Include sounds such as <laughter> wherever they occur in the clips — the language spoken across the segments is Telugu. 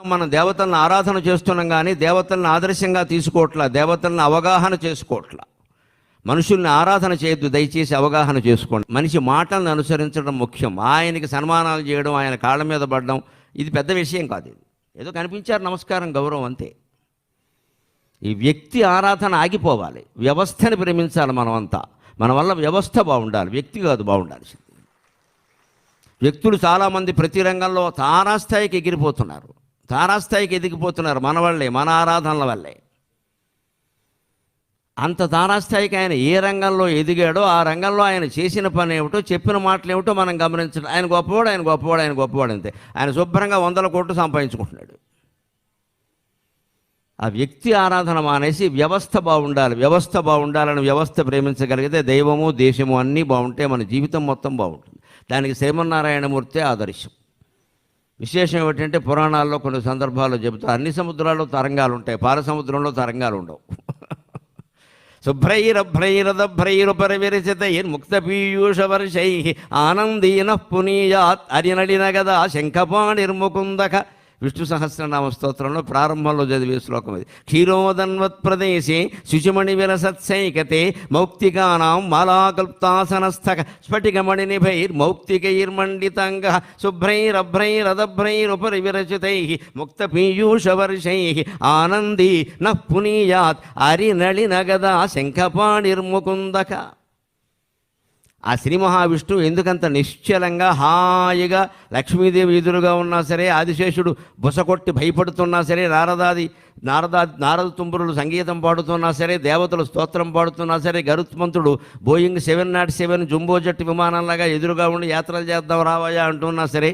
మనం దేవతలను ఆరాధన చేస్తున్నాం కానీ దేవతలను ఆదర్శంగా తీసుకోవట్లా దేవతలను అవగాహన చేసుకోవట్లా. మనుషుల్ని ఆరాధన చేయొద్దు దయచేసి అవగాహన చేసుకోండి. మనిషి మాటలను అనుసరించడం ముఖ్యం. ఆయనకి సన్మానాలు చేయడం ఆయన కాళ్ళ మీద పడడం ఇది పెద్ద విషయం కాదు ఏదో కనిపించారు నమస్కారం గౌరవం అంతే. ఈ వ్యక్తి ఆరాధన ఆగిపోవాలి. వ్యవస్థని ప్రేమించాలి మనం అంతా మన వల్ల వ్యవస్థ బాగుండాలి. వ్యక్తి కాదు బాగుండాల్సింది వ్యక్తులు చాలామంది ప్రతి రంగంలో తారాస్థాయికి ఎగిరిపోతున్నారు. తారాస్థాయికి ఎదిగిపోతున్నారు మన వల్లే మన ఆరాధనల వల్లే. అంత తారాస్థాయికి ఆయన ఏ రంగంలో ఎదిగాడో ఆ రంగంలో ఆయన చేసిన పని ఏమిటో చెప్పిన మాటలు ఏమిటో మనం గమనించడం ఆయన గొప్పవాడు ఆయన గొప్పవాడు ఆయన గొప్పవాడు అంతే. ఆయన శుభ్రంగా వందల కోట్లు సంపాదించుకుంటున్నాడు. ఆ వ్యక్తి ఆరాధన మానేసి వ్యవస్థ బాగుండాలి వ్యవస్థ బాగుండాలని వ్యవస్థ ప్రేమించగలిగితే దైవము దేశము అన్నీ బాగుంటే మన జీవితం మొత్తం బాగుంటుంది. దానికి శ్రీమన్నారాయణమూర్తి ఆదర్శం. విశేషం ఏమిటంటే పురాణాల్లో కొన్ని సందర్భాల్లో చెబుతా అన్ని సముద్రాల్లో తరంగాలు ఉంటాయి పాల సముద్రంలో తరంగాలు ఉండవు. <laughs> శుభ్రైరభ్రైరదభ్రైరుపరివిరచితైర్ముక్త పీయూషవర్షై ఆనందీన పునీయాత్ అరినడిన గదా శంఖపాణిర్ముకుందక. విష్ణు సహస్రనామ స్తోత్రంలో ప్రారంభంలో చదివే శ్లోకం ఇది క్షీరోదన్వత్ ప్రదేశే శుచిమణి విలసత్సైకతే మౌక్తికానాం మాలాకల్ప్తాసనస్థక స్ఫటికమణి నిభైర్ మౌక్తికైర్మండితంగ శుభ్రైరభ్రైరదభ్రైరుపరి విరచితై ముక్త పీయూషవర్షై ఆనందీ నః పునీయాత్ అరినళి నగదా శంఖపాణిర్ముకుందక ఆ శ్రీ మహావిష్ణువు ఎందుకంత నిశ్చలంగా హాయిగా లక్ష్మీదేవి ఎదురుగా ఉన్నా సరే ఆదిశేషుడు బుసకొట్టి భయపడుతున్నా సరే నారదాది నారదా నారద తుంబురులు సంగీతం పాడుతున్నా సరే దేవతలు స్తోత్రం పాడుతున్నా సరే గరుత్మంతుడు Boeing seven naught seven jumbo జట్టు విమానంలాగా ఎదురుగా ఉండి యాత్రలు చేద్దాం రావాయా అంటున్నా సరే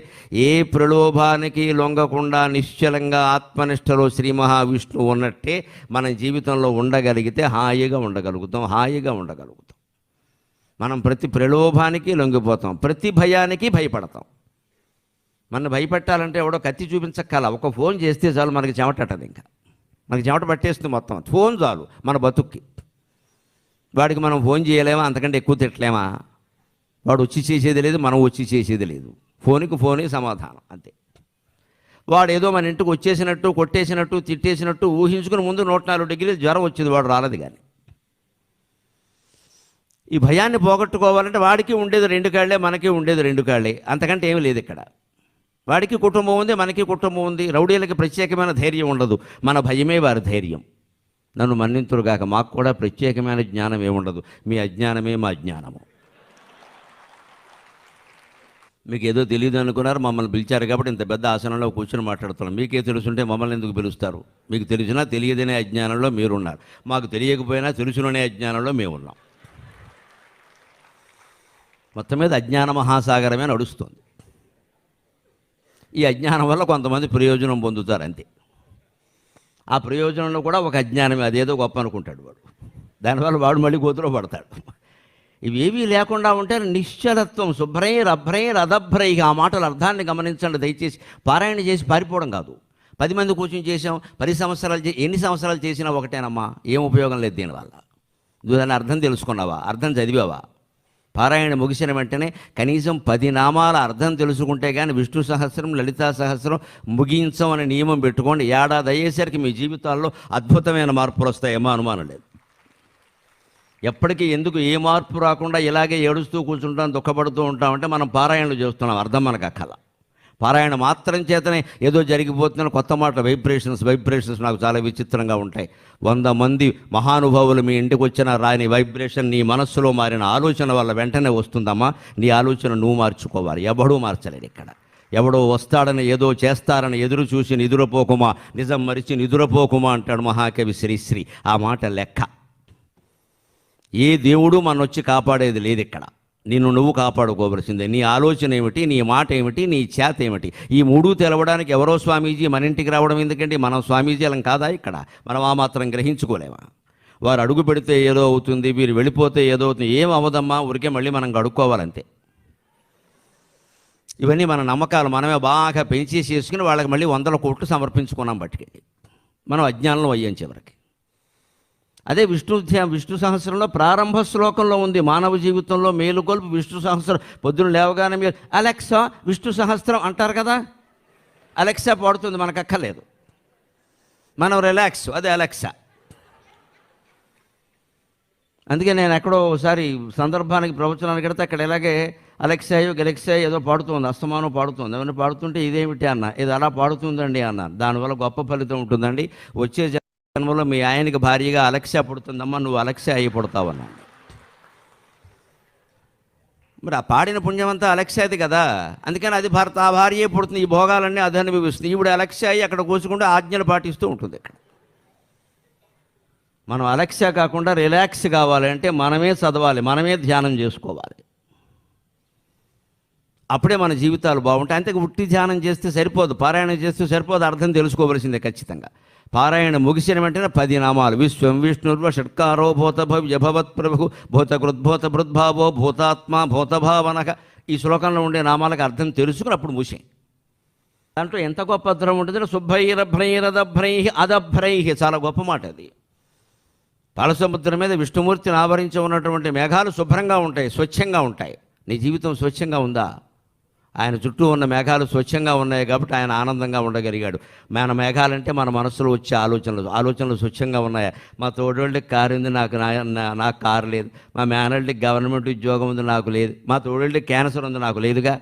ఏ ప్రలోభానికి లొంగకుండా నిశ్చలంగా ఆత్మనిష్టలో శ్రీ మహావిష్ణువు ఉన్నట్టే మన జీవితంలో ఉండగలిగితే హాయిగా ఉండగలుగుతాం హాయిగా ఉండగలుగుతాం. మనం ప్రతి ప్రలోభానికి లొంగిపోతాం ప్రతి భయానికి భయపడతాం. మన భయపెట్టాలంటే ఎవడో కత్తి చూపించక్కల ఒక ఫోన్ చేస్తే చాలు మనకి చెమటట్టదు ఇంకా. మనకి చెమట పట్టేస్తుంది మొత్తం. ఫోన్ చాలు మన బతుక్కి. వాడికి మనం ఫోన్ చేయలేమా? అంతకంటే ఎక్కువ తిట్టలేమా? వాడు వచ్చి చేసేది లేదు మనం వచ్చి చేసేది లేదు. ఫోన్కి ఫోనే సమాధానం అంతే. వాడు ఏదో మన ఇంటికి వచ్చేసినట్టు కొట్టేసినట్టు తిట్టేసినట్టు ఊహించుకుని ముందు నూట నాలుగు డిగ్రీలు జ్వరం వచ్చేది వాడు రాలేదు కానీ. ఈ భయాన్ని పోగొట్టుకోవాలంటే వాడికి ఉండేది రెండు కాళ్ళే మనకి ఉండేది రెండు కాళ్ళే అంతకంటే ఏమీ లేదు ఇక్కడ. వాడికి కుటుంబం ఉంది మనకి కుటుంబం ఉంది. రౌడీలకి ప్రత్యేకమైన ధైర్యం ఉండదు. మన భయమే వారి ధైర్యం. నన్ను మన్నింతురుగాక మాకు కూడా ప్రత్యేకమైన జ్ఞానం ఏముండదు మీ అజ్ఞానమే మా జ్ఞానము. మీకు ఏదో తెలియదు అనుకున్నారు మమ్మల్ని పిలిచారు కాబట్టి ఇంత పెద్ద ఆసనంలో కూర్చొని మాట్లాడుతున్నాం. మీకే తెలుసుంటే మమ్మల్ని ఎందుకు పిలుస్తారు? మీకు తెలిసినా తెలియదనే అజ్ఞానంలో మీరున్నారు. మాకు తెలియకపోయినా తెలుసుననే అజ్ఞానంలో మేము ఉన్నాం మొత్తం మీద అజ్ఞాన మహాసాగరమే నడుస్తుంది. ఈ అజ్ఞానం వల్ల కొంతమంది ప్రయోజనం పొందుతారు అంతే. ఆ ప్రయోజనంలో కూడా ఒక అజ్ఞానమే అదేదో గొప్ప అనుకుంటాడు వాడు. దానివల్ల వాడు మళ్ళీ గోతులో పడతాడు. ఇవేవీ లేకుండా ఉంటే నిశ్చలత్వం శుభ్రై రభ్రై రథభ్రై ఆ మాటల అర్థాన్ని గమనించండి దయచేసి పారాయణ చేసి పారిపోవడం కాదు. పది మంది కూర్చొని చేసాం పది సంవత్సరాలు చే ఎన్ని సంవత్సరాలు చేసినా ఒకటేనమ్మా ఏం ఉపయోగం లేదు దీనివల్ల. నువ్వు దాని అర్థం తెలుసుకున్నావా? అర్థం చదివావా? పారాయణ ముగిసిన వెంటనే కనీసం పది నామాల అర్థం తెలుసుకుంటే కానీ విష్ణు సహస్రం లలితా సహస్రం ముగించం అనే నియమం పెట్టుకోండి. ఏడాది అయ్యేసరికి మీ జీవితాల్లో అద్భుతమైన మార్పులు వస్తాయేమో అనుమానం లేదు. ఎప్పటికీ ఎందుకు ఏ మార్పు రాకుండా ఇలాగే ఏడుస్తూ కూర్చుంటాం దుఃఖపడుతూ ఉంటామంటే మనం పారాయణలు చేస్తున్నాం. అర్థం మనకు అక్కల పారాయణ మాత్రం చేతనే ఏదో జరిగిపోతున్న కొత్త మాటలు వైబ్రేషన్స్ వైబ్రేషన్స్ నాకు చాలా విచిత్రంగా ఉంటాయి. వంద మంది మహానుభావులు మీ ఇంటికి వచ్చిన రాని వైబ్రేషన్ నీ మనస్సులో మారిన ఆలోచన వల్ల వెంటనే వస్తుందమ్మా. నీ ఆలోచన నువ్వు మార్చుకోవాలి. ఎవడూ మార్చలేడు ఇక్కడ. ఎవడో వస్తాడని ఏదో చేస్తారని ఎదురు చూసి నిదురపోకుమా. నిజం మరిచి నిదురపోకుమా అంటాడు మహాకవి శ్రీశ్రీ. ఆ మాట లెక్క. ఏ దేవుడు మన వచ్చి కాపాడేది లేదు ఇక్కడ. నిన్ను నువ్వు కాపాడుకోవలసిందే. నీ ఆలోచన ఏమిటి? నీ మాట ఏమిటి? నీ చేత ఏమిటి? ఈ మూడు తెలవడానికి ఎవరో స్వామీజీ మన ఇంటికి రావడం ఎందుకంటే మనం స్వామీజీ అలం కాదా ఇక్కడ? మనం ఆ మాత్రం గ్రహించుకోలేమా? వారు అడుగు పెడితే ఏదో అవుతుంది వీరు వెళ్ళిపోతే ఏదో అవుతుంది. ఏం అవ్వదమ్మా ఊరికే మళ్ళీ మనం కడుక్కోవాలంతే ఇవన్నీ మన నమ్మకాలు. మనమే బాగా పెంచేసి చేసుకుని వాళ్ళకి మళ్ళీ వందల కోట్లు సమర్పించుకున్నాం బట్టికి. మనం అజ్ఞానం అయ్యాం చివరికి. అదే విష్ణు విష్ణు సహస్రంలో ప్రారంభ శ్లోకంలో ఉంది. మానవ జీవితంలో మేలుకొల్పు విష్ణు సహస్రం. పొద్దున లేవగానే మీరు అలెక్సా విష్ణు సహస్రం అంటారు కదా? అలెక్సా పాడుతుంది మనకు అక్కర్లేదు మనం రిలాక్స్ అదే అలెక్సా. అందుకే నేను ఎక్కడో ఒకసారి సందర్భానికి ప్రవచనానికి వెడితే అక్కడ ఇలాగే అలెక్సాయో గెలెక్సాయో ఏదో పాడుతుంది అస్తమానం పాడుతుంది. ఏమైనా పాడుతుంటే ఇదేమిటి అన్న? ఇది అలా పాడుతుందండి అన్న. దానివల్ల గొప్ప ఫలితం ఉంటుందండి. వచ్చే జన్మలో మీ ఆయనకి భార్యగా అలెక్సా పుడుతుందమ్మా నువ్వు అలెక్సా అయి పుడతావన్నా మరి ఆ పాడిన పుణ్యమంతా అలెక్సాది కదా. అందుకని అది భర్త ఆ భార్య పుడుతుంది ఈ భోగాలన్నీ అది అనుభవిస్తుంది ఈవిడ అలక్ష్య అయ్యి అక్కడ కూసుకుంటూ ఆజ్ఞలు పాటిస్తూ ఉంటుంది ఇక్కడ. మనం అలెక్సా కాకుండా రిలాక్స్ కావాలంటే మనమే చదవాలి మనమే ధ్యానం చేసుకోవాలి. అప్పుడే మన జీవితాలు బాగుంటాయి. అంతే ఉట్టి ధ్యానం చేస్తే సరిపోదు. పారాయణం చేస్తే సరిపోదు. అర్థం తెలుసుకోవలసిందే ఖచ్చితంగా. పారాయణ ముగిసిన వెంటనే పది నామాలు. విశ్వం విష్ణుర్వ షట్కారో భూత భవ్య భవత్ ప్రభు భూత కృద్భూత భృద్భావో భూతాత్మ భూతభావనక ఈ శ్లోకంలో ఉండే నామాలకు అర్థం తెలుసుకుని అప్పుడు మూసాయి దాంట్లో ఎంత గొప్ప అర్థం ఉంటుంది శుభ్రైరభ్రైరదభ్రై అదభ్రై. చాలా గొప్ప మాట అది. పాలసముద్రం మీద విష్ణుమూర్తిని ఆవరించి ఉన్నటువంటి మేఘాలు శుభ్రంగా ఉంటాయి స్వచ్ఛంగా ఉంటాయి. నీ జీవితం స్వచ్ఛంగా ఉందా? ఆయన చుట్టూ ఉన్న మేఘాలు స్వచ్ఛంగా ఉన్నాయి కాబట్టి ఆయన ఆనందంగా ఉండగలిగాడు. మన మేఘాలంటే మన మనసులో వచ్చే ఆలోచనలు ఆలోచనలు స్వచ్ఛంగా ఉన్నాయా? మా తోడోళ్ళకి కారు ఉంది నాకు నా- నాకు కారు లేదు. మా మేనల్డ్కి గవర్నమెంట్ ఉద్యోగం ఉంది నాకు లేదు. మా తోడోళ్ళకి క్యాన్సర్ ఉంది నాకు లేదుగా?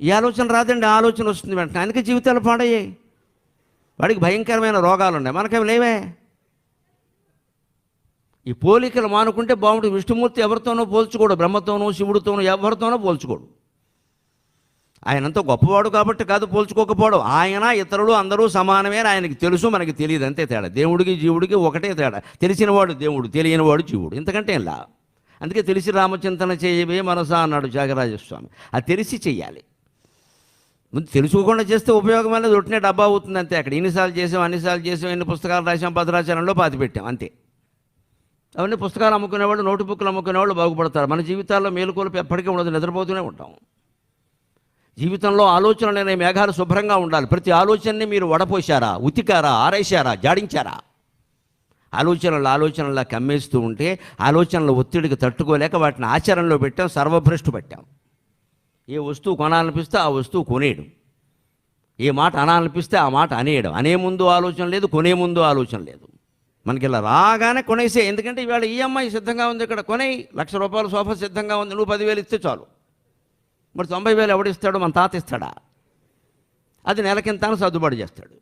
ఈ ఆలోచన రాదండి ఆలోచన వస్తుంది వెంటనే. అందుకే జీవితాలు పాడయ్యాయి. వాడికి భయంకరమైన రోగాలు ఉన్నాయి. మనకేం లేవే? ఈ పోలికలు మానుకుంటే బాగుంటుంది విష్ణుమూర్తి ఎవరితోనో పోల్చుకోడు బ్రహ్మతోనో శివుడితోనో ఎవరితోనో పోల్చుకోడు. ఆయనంత గొప్పవాడు కాబట్టి కాదు పోల్చుకోకపోవడం. ఆయన ఇతరులు అందరూ సమానమే ఆయనకి తెలుసు మనకి తెలియదు. అంతే తేడా. దేవుడికి జీవుడికి ఒకటే తేడా. తెలిసినవాడు దేవుడు తెలియనివాడు జీవుడు. ఇంతకంటే ఇలా అందుకే తెలిసి రామచింతన చేయవే మనసా అన్నాడు త్యాగరాజస్వామి. అది తెలిసి చెయ్యాలి. ముందు తెలుసుకోకుండా చేస్తే ఉపయోగం అనేది ఒట్టినే డబ్బా అవుతుంది అంతే. అక్కడ ఎన్నిసార్లు చేసాం అన్నిసార్లు చేసాం ఎన్ని పుస్తకాలు రాసాం భద్రాచలంలో పాతి పెట్టాం అంతే. అవన్నీ పుస్తకాలు అమ్ముకునేవాళ్ళు నోటు బుక్లు అమ్ముకునేవాళ్ళు బాగుపడతారు. మన జీవితాల్లో మేలుకోలు ఎప్పటికీ ఉండదు నిద్రపోతూనే ఉంటాం. జీవితంలో ఆలోచనలు అనే మేఘాలు శుభ్రంగా ఉండాలి. ప్రతి ఆలోచనని మీరు వడపోశారా ఉతికారా ఆరేశారా జాడించారా? ఆలోచనలు ఆలోచనలా కమ్మేస్తూ ఉంటే ఆలోచనల ఒత్తిడికి తట్టుకోలేక వాటిని ఆచరణలో పెట్టాం సర్వభ్రష్టు పెట్టాం. ఏ వస్తువు కొనాలనిపిస్తే ఆ వస్తువు కొనేయడం ఏ మాట అనాలనిపిస్తే ఆ మాట అనేయడం. అనే ముందు ఆలోచన లేదు కొనే ముందు ఆలోచన లేదు. మనకి ఇలా రాగానే కొనేసే ఎందుకంటే ఇవాళ ఈఎంఐ సిద్ధంగా ఉంది ఇక్కడ కొనేయి. లక్ష రూపాయలు సోఫా సిద్ధంగా ఉంది నువ్వు పదివేలు ఇస్తే చాలు. మరి తొంభై వేలు ఎవడిస్తాడు? మన తాత ఇస్తాడా? అది నెలకింతాను సర్దుబాటు చేస్తాడు.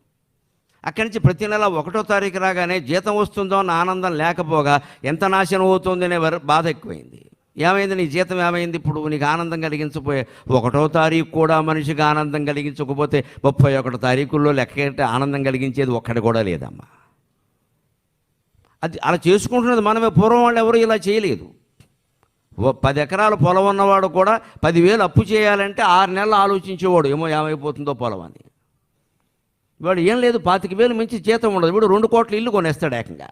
అక్కడి నుంచి ప్రతి నెల ఒకటో తారీఖు రాగానే జీతం వస్తుందో అన్న ఆనందం లేకపోగా ఎంత నాశనం అవుతుంది అనే బాధ ఎక్కువైంది. ఏమైంది? నీ జీతం ఏమైంది? ఇప్పుడు నీకు ఆనందం కలిగించపోయే ఒకటో తారీఖు కూడా మనిషికి ఆనందం కలిగించకపోతే ముప్పై ఒకటో తారీఖుల్లో లెక్క ఆనందం కలిగించేది ఒక్కడి కూడా లేదమ్మా. అది అలా చేసుకుంటున్నది మనమే. పూర్వం వాళ్ళు ఎవరు ఇలా చేయలేదు. పది ఎకరాల పొలం ఉన్నవాడు కూడా పదివేలు అప్పు చేయాలంటే ఆరు నెలలు ఆలోచించేవాడు. ఏమో ఏమైపోతుందో పొలం అని. వాడు ఏం లేదు పాతిక వేలు మించి జీతం ఉండదు. వీడు రెండు కోట్ల ఇల్లు కొనేస్తాడు ఏకంగా.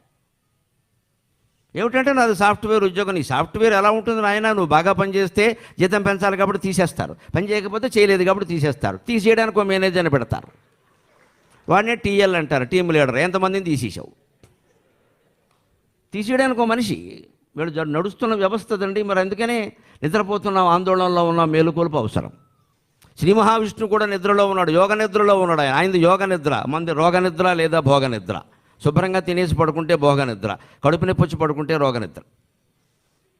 ఏమిటంటే నాది సాఫ్ట్వేర్ ఉద్యోగం. నీ సాఫ్ట్వేర్ ఎలా ఉంటుంది నాయన? నువ్వు బాగా పనిచేస్తే జీతం పెంచాలి కాబట్టి తీసేస్తారు. పని చేయకపోతే చేయలేదు కాబట్టి తీసేస్తారు. తీసేయడానికి ఒక మేనేజర్ని పెడతారు. వాడినే టీఎల్ అంటారు. Team leader. ఎంతమందిని తీసేసావు? తీసేయడానికి ఒక మనిషి. వీడు నడుస్తున్న వ్యవస్థ అండి మరి అందుకనే నిద్రపోతున్న ఆందోళనలో ఉన్న మేలుకొలుపు అవసరం. శ్రీ మహావిష్ణువు కూడా నిద్రలో ఉన్నాడు. యోగ నిద్రలో ఉన్నాడు ఆయన. ఆయనది యోగ నిద్ర. మంది రోగ నిద్ర లేదా భోగ నిద్ర. శుభ్రంగా తినేసి పడుకుంటే భోగ నిద్ర. కడుపు నొప్పి వచ్చి పడుకుంటే రోగ నిద్ర.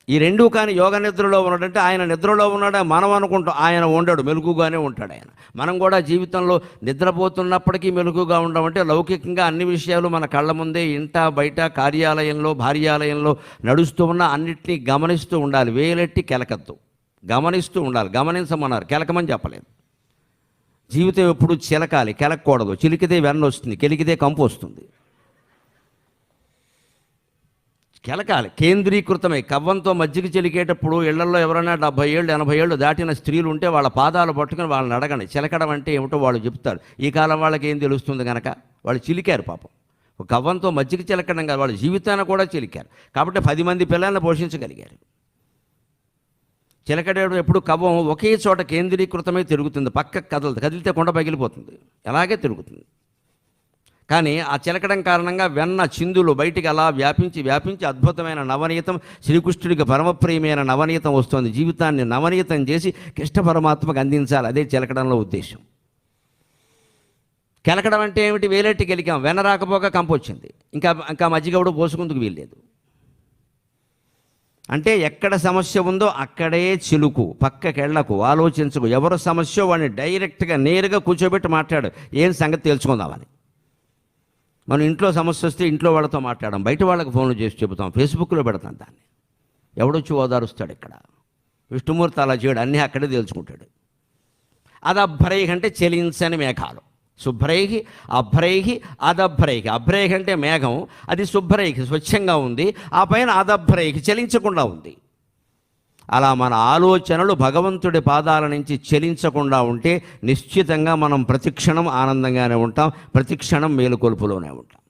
ఈ రెండూ కానీ యోగ నిద్రలో ఉన్నాడంటే ఆయన నిద్రలో ఉన్నాడే? మనం అనుకుంటాం ఆయన ఉండడు మెలుగుగానే ఉంటాడు ఆయన. మనం కూడా జీవితంలో నిద్రపోతున్నప్పటికీ మెలుగుగా ఉండమంటే లౌకికంగా అన్ని విషయాలు మన కళ్ళ ముందే ఇంట బయట కార్యాలయంలో భార్యాలయంలో నడుస్తూ ఉన్న అన్నిటినీ గమనిస్తూ ఉండాలి. వేలెట్టి కెలకద్దు. గమనిస్తూ ఉండాలి. గమనించమన్నారు. కెలకమని చెప్పలేదు. జీవితం ఎప్పుడు చిలకాలి. కెలకూడదు చిలికితే వెన్న వస్తుంది కెలికితే కంపు వస్తుంది కెలకాలి. కేంద్రీకృతమై. కవ్వంతో మజ్జిగ చెలికేటప్పుడు ఇళ్ళలో ఎవరైనా డెబ్బై ఏళ్ళు ఎనభై ఏళ్ళు దాటిన స్త్రీలు ఉంటే వాళ్ళ పాదాలు పట్టుకుని వాళ్ళని అడగండి. చిలకడం అంటే ఏమిటో వాళ్ళు చెప్తారు. ఈ కాలం వాళ్ళకి ఏం తెలుస్తుంది కనుక వాళ్ళు చిలికారు పాపం. ఒక కవ్వంతో మజ్జిగ చిలకడం కాదు వాళ్ళ జీవితాన్ని కూడా చిలికారు. కాబట్టి పది మంది పిల్లల్ని పోషించగలిగారు. చిలకడేడు ఎప్పుడు కవ్వం ఒకే చోట కేంద్రీకృతమై తిరుగుతుంది. పక్కకు కదలదు. కదిలితే కొండ పగిలిపోతుంది. అలాగే తిరుగుతుంది. కానీ ఆ చిలకడం కారణంగా వెన్న చిందులు బయటికి అలా వ్యాపించి వ్యాపించి అద్భుతమైన నవనీతం శ్రీకృష్ణుడికి పరమప్రియమైన నవనీతం వస్తుంది. జీవితాన్ని నవనీతం చేసి కృష్ణ పరమాత్మకు అందించాలి. అదే చిలకడంలో ఉద్దేశం. కెలకడం అంటే ఏమిటి? వేలెట్టి గెలికాం వెన రాకపోక కంపొచ్చింది ఇంకా ఇంకా మజ్జిగ పోసుకుందుకు వీల్లేదు. అంటే ఎక్కడ సమస్య ఉందో అక్కడే చిలుకు. పక్కకెళ్ళకు ఆలోచించకు. ఎవరు సమస్య వాడిని డైరెక్ట్గా నేరుగా కూర్చోబెట్టి మాట్లాడు. ఏం సంగతి తెలుసుకుందామని. మనం ఇంట్లో సమస్య వస్తే ఇంట్లో వాళ్ళతో మాట్లాడడం బయట వాళ్ళకి ఫోన్లు చేసి చెబుతాం ఫేస్బుక్లో పెడతాం దాన్ని. ఎవడొచ్చి ఓదారుస్తాడు ఇక్కడ? విష్ణుమూర్తి అలా చేయడు అన్నీ అక్కడే తెలుసుకుంటాడు అదభ్రై అంటే చెలించని మేఘాలు. శుభ్రైహి అభ్రై అదభ్రై అభ్రై అంటే మేఘం అది శుభ్రై స్వచ్ఛంగా ఉంది. ఆ పైన అదభ్రై చలించకుండా ఉంది. అలా మన ఆలోచనలు భగవంతుడి పాదాల నుంచి చెలించకుండా ఉంటే నిశ్చితంగా మనం ప్రతిక్షణం ఆనందంగానే ఉంటాం ప్రతిక్షణం మేలుకొల్పులోనే ఉంటాం.